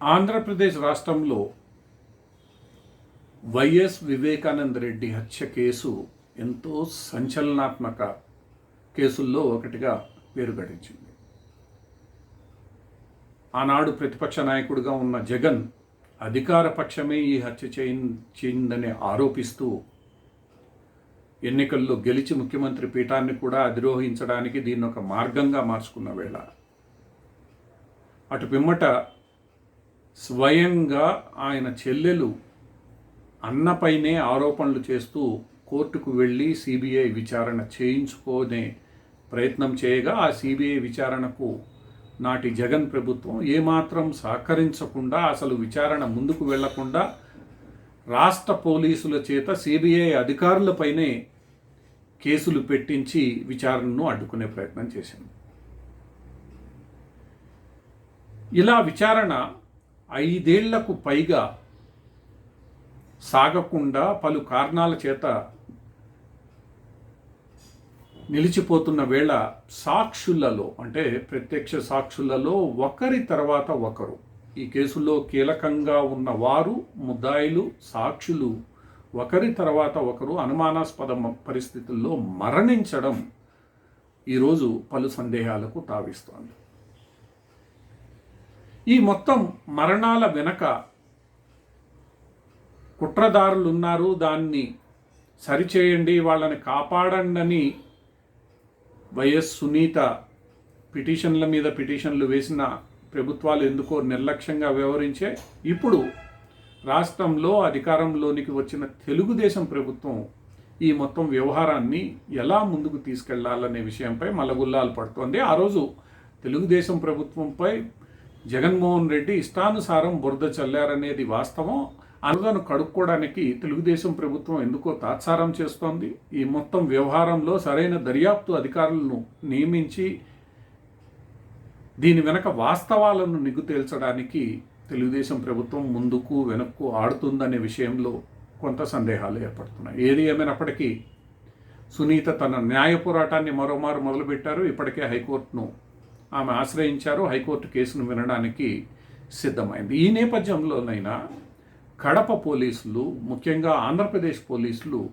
ఆంధ్రప్రదేశ్ రాష్ట్రంలో వైఎస్ వివేకానంద రెడ్డి హత్య కేసు ఎంతో సంచలనాత్మక కేసుల్లో ఒకటిగా పేరు గడించింది ఆనాడు ప్రతిపక్ష నాయకుడిగా ఉన్న జగన్ అధికార పక్షమే ఈ హత్య చేయిందని ఆరోపిస్తూ ఎన్నికల్లో గెలిచి ముఖ్యమంత్రి పీఠాన్ని కూడా అధిరోహించడానికి దీన్ని ఒక మార్గంగా మార్చుకున్న వేళ. అటు పిమ్మట స్వయంగా ఆయన చెల్లెలు అన్నపైనే ఆరోపణలు చేస్తూ కోర్టుకు వెళ్ళి సిబిఐ విచారణ చేయించుకోనే ప్రయత్నం చేయగా ఆ సిబిఐ విచారణకు నాటి జగన్ ప్రభుత్వం ఏమాత్రం సహకరించకుండా అసలు విచారణ ముందుకు వెళ్ళకుండా రాష్ట్ర పోలీసుల చేత సిబిఐ అధికారులపైనే కేసులు పెట్టించి విచారణను అడ్డుకునే ప్రయత్నం చేసింది. ఇలా విచారణ ఐదేళ్ళకు పైగా సాగకుండా పలు కారణాల చేత నిలిచిపోతున్న వేళ సాక్షులలో అంటే ప్రత్యక్ష సాక్షులలో ఒకరి తర్వాత ఒకరు. ఈ కేసులో కీలకంగా ఉన్న వారు ముద్దాయిలు సాక్షులు ఒకరి తర్వాత ఒకరు అనుమానాస్పద పరిస్థితుల్లో మరణించడం ఈరోజు పలు సందేహాలకు తావిస్తోంది. ఈ మొత్తం మరణాల వెనక కుట్రదారులు ఉన్నారు దాన్ని సరిచేయండి వాళ్ళని కాపాడండి అని వైఎస్ సునీత పిటిషన్ల మీద పిటిషన్లు వేసిన ప్రభుత్వాలు ఎందుకో నిర్లక్ష్యంగా వ్యవహరించే ఇప్పుడు రాష్ట్రంలో అధికారంలోనికి వచ్చిన తెలుగుదేశం ప్రభుత్వం ఈ మొత్తం వ్యవహారాన్ని ఎలా ముందుకు తీసుకెళ్ళాలనే విషయంపై మలగుల్లాలు పడుతోంది. ఆ రోజు తెలుగుదేశం ప్రభుత్వంపై జగన్మోహన్ రెడ్డి ఇష్టానుసారం బురద చల్లారనేది వాస్తవం. అనుదను కడుక్కోవడానికి తెలుగుదేశం ప్రభుత్వం ఎందుకో తాత్సారం చేస్తోంది. ఈ మొత్తం వ్యవహారంలో సరైన దర్యాప్తు అధికారులను నియమించి దీని వెనక వాస్తవాలను నిగ్గు తేల్చడానికి తెలుగుదేశం ప్రభుత్వం ముందుకు వెనక్కు ఆడుతుందనే విషయంలో కొంత సందేహాలు ఏర్పడుతున్నాయి. ఏది ఏమైనప్పటికీ సునీత తన న్యాయ పోరాటాన్ని మరోమారు మొదలుపెట్టారు. ఇప్పటికే హైకోర్టును ఆమె ఆశ్రయించారు. హైకోర్టు కేసును వినడానికి సిద్ధమైంది. ఈ నేపథ్యంలోనైనా కడప పోలీసులు ముఖ్యంగా ఆంధ్రప్రదేశ్ పోలీసులు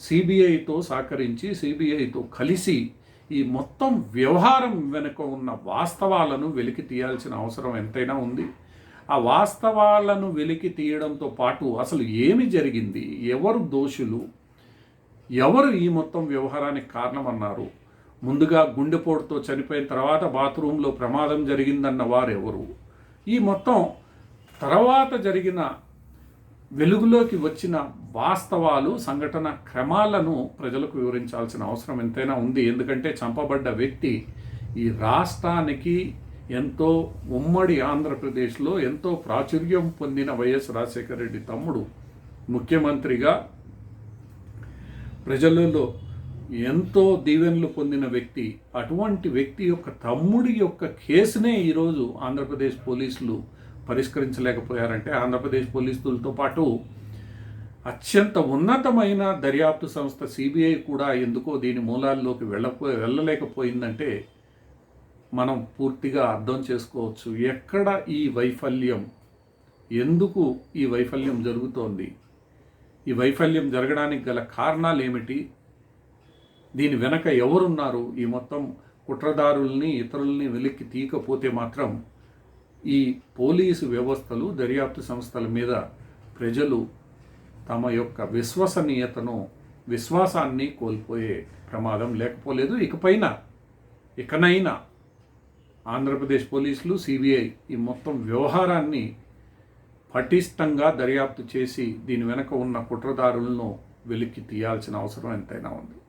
సిబిఐతో సహకరించి సిబిఐతో కలిసి ఈ మొత్తం వ్యవహారం వెనుక ఉన్న వాస్తవాలను వెలికి తీయాల్సిన అవసరం ఎంతైనా ఉంది. ఆ వాస్తవాలను వెలికి తీయడంతో పాటు అసలు ఏమి జరిగింది? ఎవరు దోషులు? ఎవరు ఈ మొత్తం వ్యవహారానికి కారణమన్నారు? ముందుగా గుండెపోటుతో చనిపోయిన తర్వాత బాత్రూంలో ప్రమాదం జరిగిందన్న వారెవరు? ఈ మొత్తం తర్వాత జరిగిన వెలుగులోకి వచ్చిన వాస్తవాలు సంఘటన క్రమాలను ప్రజలకు వివరించాల్సిన అవసరం ఎంతైనా ఉంది. ఎందుకంటే చంపబడ్డ వ్యక్తి ఈ రాష్ట్రానికి ఎంతో ఉమ్మడి ఆంధ్రప్రదేశ్లో ఎంతో ప్రాచుర్యం పొందిన వైఎస్ రాజశేఖర రెడ్డి తమ్ముడు ముఖ్యమంత్రిగా ప్రజలలో ఎంతో దీవెనలు పొందిన వ్యక్తి అటువంటి వ్యక్తి యొక్క తమ్ముడి యొక్క కేసునే ఈరోజు ఆంధ్రప్రదేశ్ పోలీసులు పరిష్కరించలేకపోయారంటే ఆంధ్రప్రదేశ్ పోలీసులతో పాటు అత్యంత ఉన్నతమైన దర్యాప్తు సంస్థ సిబిఐ కూడా ఎందుకో దీని మూలాల్లోకి వెళ్ళపో వెళ్ళలేకపోయిందంటే మనం పూర్తిగా అర్థం చేసుకోవచ్చు. ఎక్కడ ఈ వైఫల్యం? ఎందుకు ఈ వైఫల్యం జరుగుతోంది? ఈ వైఫల్యం జరగడానికి గల కారణాలు ఏమిటి దీని వెనక ఎవరున్నారు? ఈ మొత్తం కుట్రదారుల్ని ఇతరుల్ని వెలిక్కి తీయకపోతే మాత్రం ఈ పోలీసు వ్యవస్థలు దర్యాప్తు సంస్థల మీద ప్రజలు తమ యొక్క విశ్వసనీయతను విశ్వాసాన్ని కోల్పోయే ప్రమాదం లేకపోలేదు. ఇకపైన ఇకనైనా ఆంధ్రప్రదేశ్ పోలీసులు సిబిఐ ఈ మొత్తం వ్యవహారాన్ని పటిష్టంగా దర్యాప్తు చేసి దీని వెనక ఉన్న కుట్రదారులను వెలికి తీయాల్సిన అవసరం ఎంతైనా ఉంది.